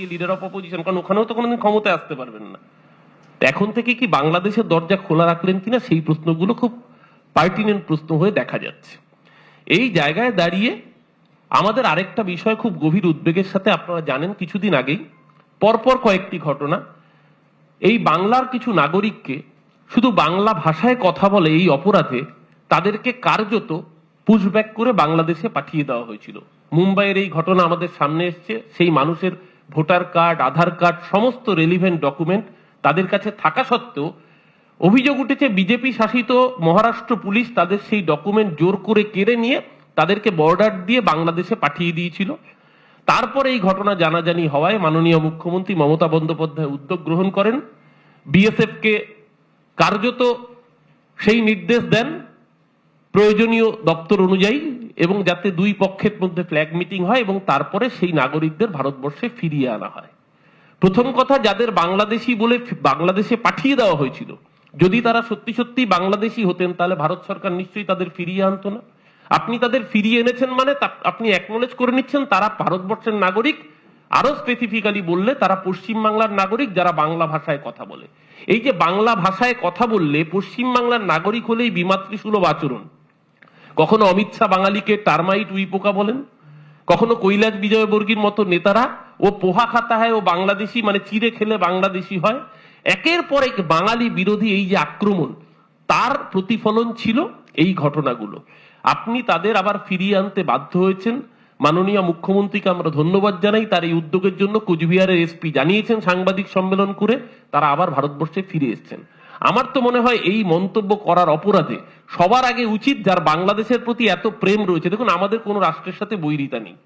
গিয়ে leader of opposition কারণ ওখানেও তো কোনোদিন ক্ষমতায় আসতে পারবেন না। এখন থেকে কি বাংলাদেশের দরজা খোলা রাখলেন কিনা, সেই প্রশ্নগুলো খুব পার্টিনেন্ট প্রশ্ন হয়ে দেখা যাচ্ছে। এই জায়গায় দাঁড়িয়ে আমাদের আরেকটা বিষয় খুব গভীর উদ্বেগের সাথে আপনারা জানেন, কিছুদিন আগেই, পরপর কয়েকটি ঘটনা। এই বাংলার কিছু নাগরিককে শুধু বাংলা ভাষায় কথা বলে এই অপরাধে তাদেরকে কার্যত পুশব্যাক করে বাংলাদেশে পাঠিয়ে দেওয়া হয়েছিল। মুম্বাইয়ের এই ঘটনা আমাদের সামনে এসছে, সেই মানুষের ভোটার কার্ড, আধার কার্ড, সমস্ত রেলিভেন্ট ডকুমেন্ট তাদের কাছে থাকা সত্ত্বেও অভিযোগ উঠেছে, বিজেপি শাসিত মহারাষ্ট্র পুলিশ তাদের সেই ডকুমেন্ট জোর করে কেড়ে নিয়ে তাদেরকে বর্ডার দিয়ে বাংলাদেশে পাঠিয়ে দিয়েছিল। তারপরে এই ঘটনা জানাজানি হওয়ায় মাননীয় মুখ্যমন্ত্রী মমতা বন্দ্যোপাধ্যায় উদ্যোগ গ্রহণ করেন। বিএসএফ কে কার্যত সেই নির্দেশ দেন। প্রয়োজনীয় দপ্তর অনুযায়ী এবং যাতে দুই পক্ষের মধ্যে ফ্ল্যাগ মিটিং হয় এবং তারপরে সেই নাগরিকদের ভারতবর্ষে ফিরিয়ে আনা হয়। প্রথম কথা, যাদের বাংলাদেশি বলে বাংলাদেশে পাঠিয়ে দেওয়া হয়েছিল, যদি তারা সত্যি সত্যি বাংলাদেশি হতেন, তাহলে ভারত সরকার নিশ্চয়ই তাদের ফিরিয়ে আনতো না। আপনি তাদের ফিরিয়ে এনেছেন মানে আপনি অ্যাকনোলেজ করে নিচ্ছেন, তারা ভারতবর্ষের নাগরিক। আরও স্পেসিফিক্যালি বললে, তারা পশ্চিম বাংলার নাগরিক যারা বাংলা ভাষায় কথা বলে। এই যে বাংলা ভাষায় কথা বললে পশ্চিম বাংলার নাগরিক হলেই বিমাতৃসুলভ আচরণ। কখনো অমিত শাহ বাঙালিকে টার্মাইট উইপোকা বলেন? কখনো কৈলাস বিজয়বর্গীর মতো নেতারা, ও পোহা খাতা হয়, ও বাংলাদেশি মানে চিড়ে খেলে বাংলাদেশি হয়, একের পর এক বাঙালি বিরোধী এই যে আক্রমণ, তার প্রতিফলন ছিল এই ঘটনাগুলো। আপনি তাদের আবার ফিরিয়ে আনতে বাধ্য হয়েছেন। মাননীয় মুখ্যমন্ত্রীকে আমরা ধন্যবাদ জানাই। তার এই উদ্যোগের জন্য কোচবিহারের এসপি জানিয়েছেন সাংবাদিক সম্মেলন করে, তারা আবার ভারতবর্ষে ফিরে এসেছেন। আমার তো মনে হয় এই মন্তব্য করার অপরাধে সবার আগে উচিত যার বাংলাদেশের প্রতি এত প্রেম রয়েছে। দেখুন, আমাদের কোন রাষ্ট্রের সাথে বৈরিতা নেই।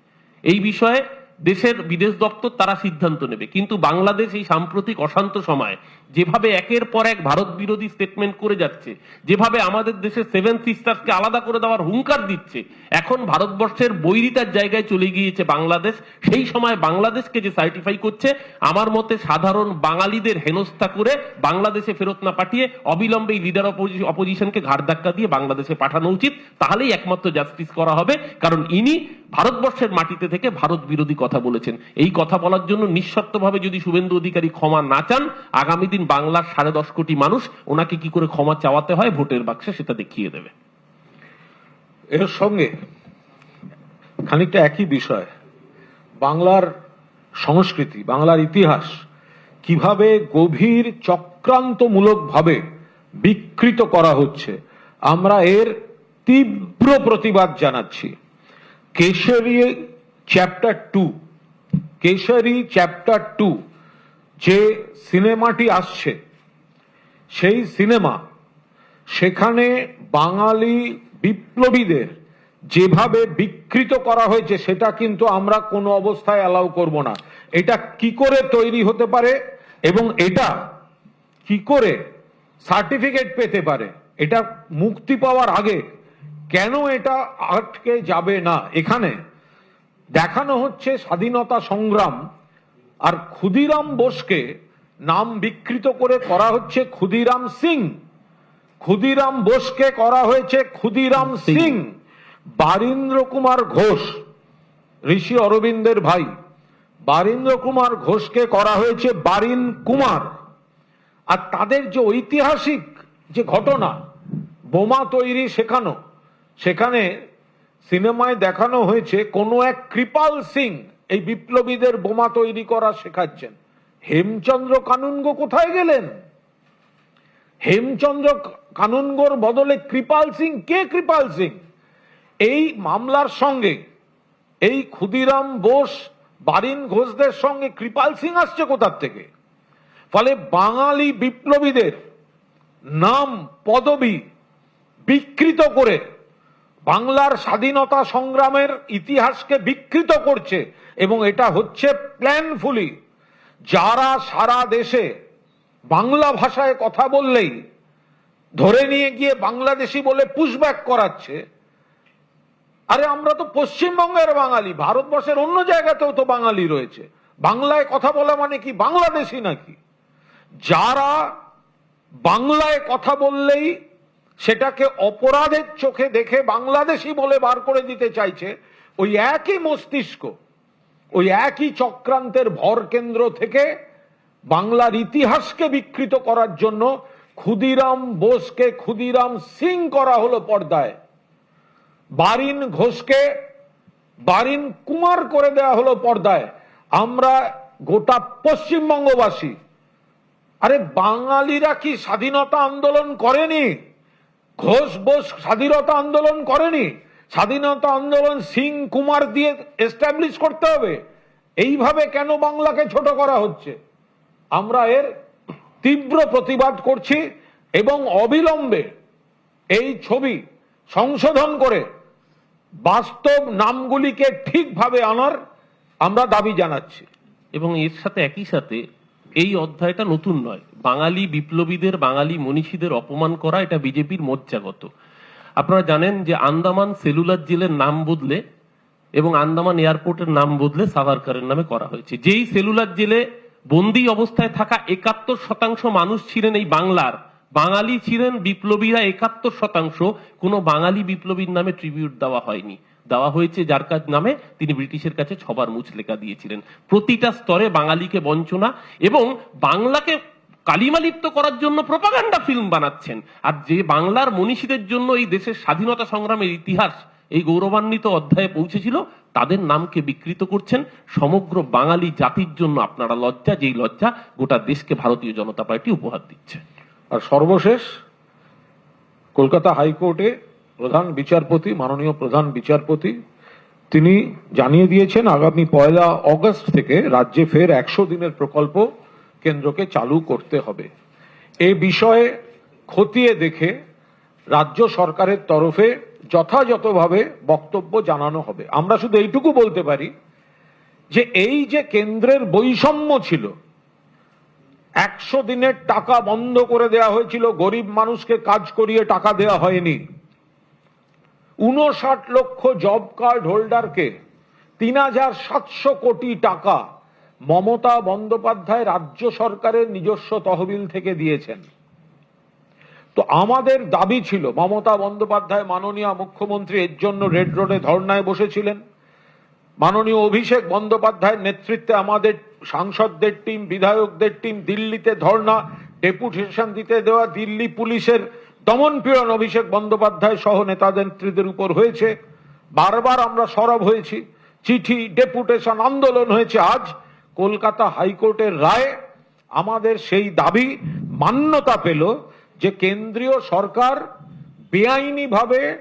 এই বিষয়ে দেশের বিদেশ দপ্তর তারা সিদ্ধান্ত নেবে। কিন্তু বাংলাদেশ এই সাম্প্রতিক অশান্ত সময় যেভাবে একের পর এক ভারত বিরোধী স্টেটমেন্ট করে যাচ্ছে, যেভাবে আমাদের দেশের সেভেন সিস্টার্সকে আলাদা করে দেওয়ার হুঙ্কার দিচ্ছে, এখন ভারতবর্ষের বৈরিতার জায়গায় চলে গিয়েছে বাংলাদেশ। সেই সময় বাংলাদেশকে যে সার্টিফাই করছে, আমার মতে সাধারণ বাঙালিদের হেনস্থা করে বাংলাদেশে ফেরত না পাঠিয়ে অবিলম্বে লিডার অপোজিশনকে ঘাড় ধাক্কা দিয়ে বাংলাদেশে পাঠানো উচিত। তাহলেই একমাত্র জাস্টিস করা হবে। কারণ ইনি ভারতবর্ষের মাটিতে থেকে ভারত বিরোধী কথা বলেছেন। এই কথা বলার জন্য নিঃশর্তভাবে যদি শুভেন্দু অধিকারী ক্ষমা না চান, আগামী দিন বাংলার সাড়ে দশ কোটি মানুষ ওনাকে কি করে ক্ষমা চাওয়াতে হয় ভোটের বাক্সে সেটা দেখিয়ে দেবে। এর সঙ্গে খানিকটা একই বিষয়। বাংলার সংস্কৃতি, বাংলার ইতিহাস কীভাবে গভীর চক্রান্তমূলকভাবে বিকৃত করা হচ্ছে, আমরা এর তীব্র প্রতিবাদ জানাচ্ছি। Kesari chapter two Kesari chapter two যে সিনেমাটি আসছে, সেই সিনেমা, সেখানে বাঙালি বিপ্লবীদের যেভাবে বিকৃত করা হয়েছে, সেটা কিন্তু আমরা কোনো অবস্থায় অ্যালাউ করব না। এটা কি করে তৈরি হতে পারে এবং এটা কি করে সার্টিফিকেট পেতে পারে? এটা মুক্তি পাওয়ার আগে কেন এটা আটকে যাবে না? এখানে দেখানো হচ্ছে স্বাধীনতা সংগ্রাম আর ক্ষুদিরাম বোসকে নাম বিকৃত করে করা হচ্ছে ক্ষুদিরাম সিং। ক্ষুদিরাম বোসকে করা হয়েছে ক্ষুদিরাম সিং। বারীন্দ্র কুমার ঘোষ ঋষি অরবিন্দের ভাই। বারীন্দ্র কুমার ঘোষকে করা হয়েছে বারিন কুমার। আর তাদের যে ঐতিহাসিক যে ঘটনা বোমা তৈরি শেখানো সেখানে সিনেমায় দেখানো হয়েছে কোনো এক কৃপাল সিং এই বিপ্লবীদের বোমা তৈরি করা শেখাচ্ছেন। হেমচন্দ্র কানুনগো কোথায় গেলেন? হেমচন্দ্র কানুনগোর বদলে কৃপাল সিং কে কৃপাল সিং? এই মামলার সঙ্গে, এই ক্ষুদিরাম বোস, বারিন ঘোষদের সঙ্গে কৃপাল সিং আসছে কোথার থেকে? ফলে বাঙালি বিপ্লবীদের নাম পদবি বিকৃত করে বাংলার স্বাধীনতা সংগ্রামের ইতিহাসকে বিকৃত করছে এবং এটা হচ্ছে প্ল্যানফুলি যারা সারা দেশে বাংলা ভাষায় কথা বললেই ধরে নিয়ে গিয়ে বাংলাদেশি বলে পুশব্যাক করাচ্ছে, আরে আমরা তো পশ্চিমবঙ্গের বাঙালি, ভারতবর্ষের অন্য জায়গাতেও তো বাঙালি রয়েছে। বাংলায় কথা বলা মানে কি? বাংলাদেশি নাকি? যারা বাংলায় কথা বললেই সেটাকে অপরাধের চোখে দেখে বাংলাদেশি বলে বার করে দিতে চাইছে ওই একই মস্তিষ্ক, ওই একই চক্রান্তের ভর কেন্দ্র থেকে বাংলার ইতিহাসকে বিকৃত করার জন্য ক্ষুদিরাম বোসকে ক্ষুদিরাম সিং করা হলো পর্দায়। বারিন ঘোষকে বারিন কুমার করে দেওয়া হলো পর্দায়। আমরা গোটা পশ্চিমবঙ্গবাসী, আরে বাঙালিরা কি স্বাধীনতা আন্দোলন করেনি? ঘোষ বোস স্বাধীনতা আন্দোলন করেনি। স্বাধীনতা আন্দোলন সিং কুমার দিয়ে এস্টাবলিশ করতে হবে। এইভাবে কেন বাংলাকে ছোট করা হচ্ছে? আমরা এর তীব্র প্রতিবাদ করছি এবং অবিলম্বে এই ছবি সংশোধন করে বাস্তব নামগুলিকে ঠিকভাবে আনার আমরা দাবি জানাচ্ছি। এবং এর সাথে একই সাথে এই অধ্যায়টা নতুন নয়। বাঙালি বিপ্লবীদের, বাঙালি মনীষীদের অপমান করা এটা বিজেপির মজ্জাগত আপনারা জানেন যে আন্দামান সেলুলার জেলের নাম বদলে এবং আন্দামান এয়ারপোর্টের নাম বদলে সাভারকারের নামে করা হয়েছে। যেই সেলুলার জেলে বন্দি অবস্থায় থাকা একাত্তর শতাংশ মানুষ ছিলেন এই বাংলার, বাঙালি ছিলেন বিপ্লবীরা একাত্তর শতাংশ, কোনো বাঙালি বিপ্লবীর নামে ট্রিবিউট দেওয়া হয়নি। দেওয়া হয়েছে, যার কাজ নামে তিনি ব্রিটিশের কাছে ছবার মুছ লেখা দিয়েছিলেন। প্রতিটা স্তরে বাঙালিকে বঞ্চনা এবং বাংলাকে কালিমালিপ্ত করার জন্য প্রপাগান্ডা ফিল্ম বানাচ্ছেন। আর যে বাংলার মনীষীদের জন্য এই দেশের স্বাধীনতা সংগ্রামের ইতিহাস এই গৌরবান্বিত অধ্যায়ে পৌঁছেছিল, তাদের নামকে বিকৃত করছেন সমগ্র বাঙালি জাতির জন্য আপনারা লজ্জা, যেই লজ্জা গোটা দেশকে ভারতীয় জনতা পার্টি উপহার দিচ্ছে। আর সর্বশেষ কলকাতা হাইকোর্টে প্রধান বিচারপতি, মাননীয় প্রধান বিচারপতি, তিনি জানিয়ে দিয়েছেন আগামী পয়লা অগস্ট থেকে রাজ্যে ফের একশো দিনের প্রকল্প কেন্দ্রকে চালু করতে হবে। এ বিষয়ে খতিয়ে দেখে রাজ্য সরকারের তরফে যথাযথভাবে বক্তব্য জানানো হবে। আমরা শুধু এইটুকু বলতে পারি যে এই যে কেন্দ্রের বৈষম্য ছিল, একশো দিনের টাকা বন্ধ করে দেওয়া হয়েছিল, গরিব মানুষকে কাজ করিয়ে টাকা দেওয়া হয়নি উনষাট লক্ষ জব কার্ড হোল্ডারকে তিন হাজার সাতশো কোটি টাকা মমতা বন্দ্যোপাধ্যায় রাজ্য সরকারের নিজস্ব তহবিল থেকে দিয়েছেন। তো আমাদের দাবি ছিল, মমতা বন্দ্যোপাধ্যায় মাননীয় মুখ্যমন্ত্রী এর জন্য রেড রোডে ধর্নায় বসেছিলেন। মাননীয় অভিষেক বন্দ্যোপাধ্যায়ের নেতৃত্বে আমাদের সাংসদদের টিম, বিধায়কদের টিম দিল্লিতে ধর্ণা ডেপুটেশন দিতে দেওয়া দিল্লি পুলিশের দমন পীড়ন অভিষেক বন্দ্যোপাধ্যায় সহ নেতাদের নেত্রীদের উপর হয়েছে। বারবার আমরা সরব হয়েছি। চিঠি, ডেপুটেশন আন্দোলন হয়েছে আজ। কলকাতা হাইকোর্টের রায় আমাদের সেই দাবি মান্যতা পেল যে কেন্দ্রীয় সরকার বেআইনিভাবে,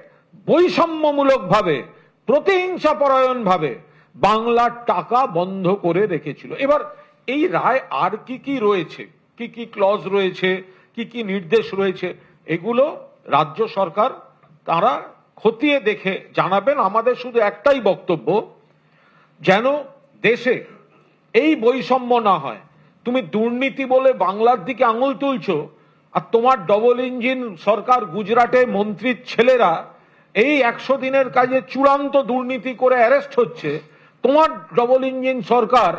বৈষম্যমূলকভাবে প্রতিহিংসাপরায়ণ ভাবে বাংলার টাকা বন্ধ করে রেখেছিল। এবার এই রায় আর কি কি রয়েছে? কি কি ক্লজ রয়েছে? কি কি নির্দেশ রয়েছে? এগুলো রাজ্য সরকার তারা খতিয়ে দেখে জানাবেন। আমাদের শুধু একটাই বক্তব্য, যেন দেশে এই বৈষম্য না হয়। তুমি দুর্নীতি বলে বাংলার দিকে আঙুল তুলছো, আর তোমার ডবল ইঞ্জিন সরকার গুজরাটে মন্ত্রীর ছেলেরা এই একশো দিনের কাজে চূড়ান্ত দুর্নীতি করে অ্যারেস্ট হচ্ছে। তোমার ডবল ইঞ্জিন সরকার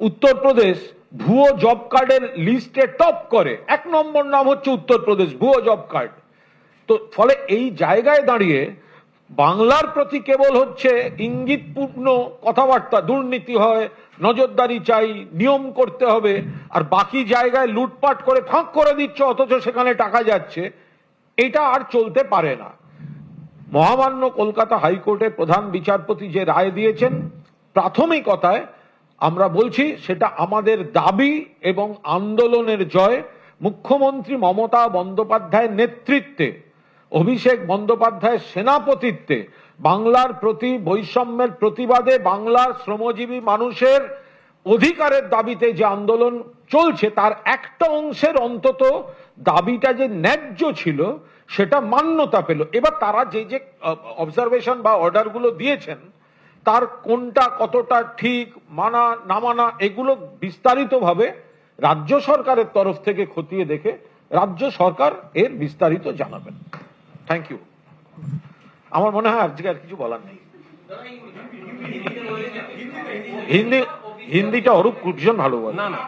উত্তরপ্রদেশ ভুয়ো জব কার্ডের লিস্টে টপ করে। এক নম্বর নাম হচ্ছে উত্তরপ্রদেশ, ভুয়ো জব কার্ড। তো ফলে এই জায়গায় দাঁড়িয়ে বাংলার প্রতি কেবল হচ্ছে ইঙ্গিতপূর্ণ কথাবার্তা, দুর্নীতি হয়, নজরদারি চাই, নিয়ম করতে হবে, আর বাকি জায়গায় লুটপাট করে ফাঁক করে দিচ্ছ, অথচ সেখানে টাকা যাচ্ছে, এটা আর চলতে পারে না। মহামান্য কলকাতা হাইকোর্টের প্রধান বিচারপতি যে রায় দিয়েছেন, প্রাথমিকতায় আমরা বলছি সেটা আমাদের দাবি এবং আন্দোলনের জয়। মুখ্যমন্ত্রী মমতা বন্দ্যোপাধ্যায়ের নেতৃত্বে, অভিষেক বন্দ্যোপাধ্যায়ের সেনাপতিত্বে, বাংলার প্রতি বৈষম্যের প্রতিবাদে বাংলার শ্রমজীবী মানুষের অধিকারের দাবিতে যে আন্দোলন চলছে, তার একটা অংশের অন্তত দাবিটা যে ন্যায্য ছিল, সেটা মান্যতা পেল। এবার তারা যে যে অবজারভেশন বা অর্ডারগুলো দিয়েছেন তার কোনটা কতটা ঠিক, মানা, না মানা, এগুলো বিস্তারিতভাবে রাজ্য সরকারের তরফ থেকে খতিয়ে দেখে রাজ্য সরকার এর বিস্তারিত জানাবেন। থ্যাংক ইউ আমার মনে হয় আজকে আর কিছু বলার নেই। হিন্দি, হিন্দিটা অরূপ ভীষণ ভালো না না।